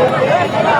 Yeah.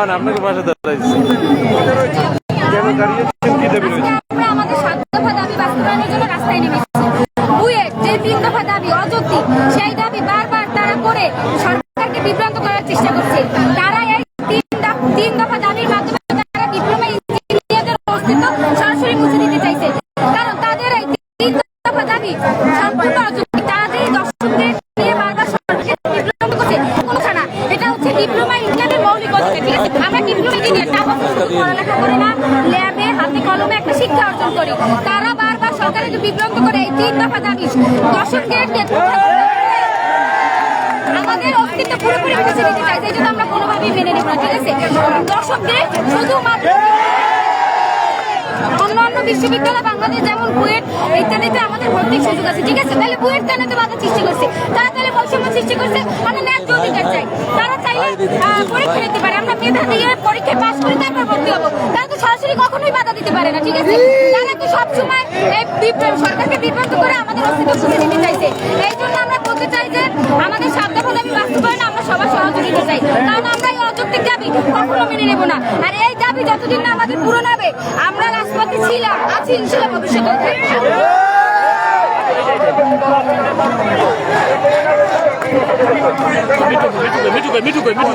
না আপনাকে পাশে দাঁড়াইছি কেন দাঁড়িয়েছেন? কি দাবি বাস্তবায়নের জন্য রাস্তায় নেমেছি। বুয়েট যে তিন দফা দাবি অযৌক্তিক, সেই দাবি বারবার তারা করে সরকারকে বিভ্রান্ত করার চেষ্টা করছে। তারা তিন দফা দাবির মাধ্যমে তারা ডিপ্লোমা ইঞ্জিনিয়ারদের অস্তিত্ব সরাসরি মুছে দিতে চাইছে কারণ তাদের এই তিন দফা দাবি সম্পূর্ণ অযৌক্তিক তাদের দর্শকদের নিয়ে বারবার সরকারকে বিভ্রান্ত করছে কোনো ছাড়া এটা হচ্ছে ডিপ্লোমা ইঞ্জিনিয়ারের মৌলিক অধিকার ঠিক আছে আমরা ডিপ্লোমা ইঞ্জিনিয়ার টাকা পড়ালেখা শিক্ষা অর্জন করি। তারা বারবার তিন দফা দাবি দর্শকদের আমাদের অস্তিত্ব পুরোপুরি অন্য অন্য বিশ্ববিদ্যালয়, বাংলাদেশ যেমন বুয়েট ইত্যাদিতে ভর্তির সুযোগ আছে ঠিক আছে? তাহলে বুয়েট কেন তো বাধা সৃষ্টি করছে। তারা তাহলে বৈষম্য সৃষ্টি করছে আমরা ন্যায্য অধিকার চাই। তারা চাইলে পরীক্ষা দিতে পারে। আমরা মেধা দিয়ে পরীক্ষায় পাশ করে তারপর ভর্তি হব। তারা তো সরাসরি কখনোই বাধা দিতে পারে না ঠিক আছে? তারা তো সবসময় এই বিভ্রান্ত সরকারকে বিভ্রান্ত করে আমাদের অস্তিত্ব খুঁজে দিতে চাইছে। এই জন্য আমরা বলতে চাই যে আমাদের সাধ্য ফলে আমি বাস্তবায়নে আমরা সবার সহযোগিতা চাই। কারণ আমরা এই অযৌক্তিক দাবি কখনো মেনে নেব না। আর এই দাবি যতদিন না আমাদের পূরণ হবে আমরা রাজপথে ছিলাম আছি ইনশাল্লাহ ভবিষ্যতে। মিঠু কই মিঠু কই মিঠু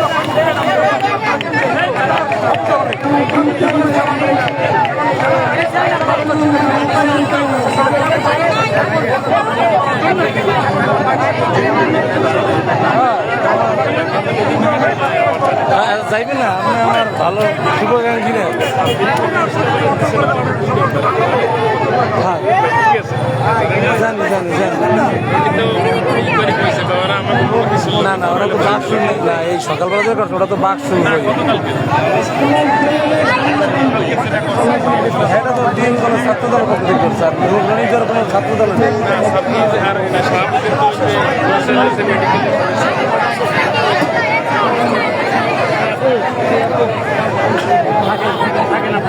দাবি যাইবেন না আপনি আমার ভালো শুভাকাঙ্ক্ষী না জানি না না, ওরা তো বাঘ শুনবে না এই সকালবেলা যে ওরা তো বাঘ শুনবে এটা তো দিন কোনো ছাত্রদল পক্ষ থেকে করছে, আর কোনো ছাত্রদল নেই। থাকে না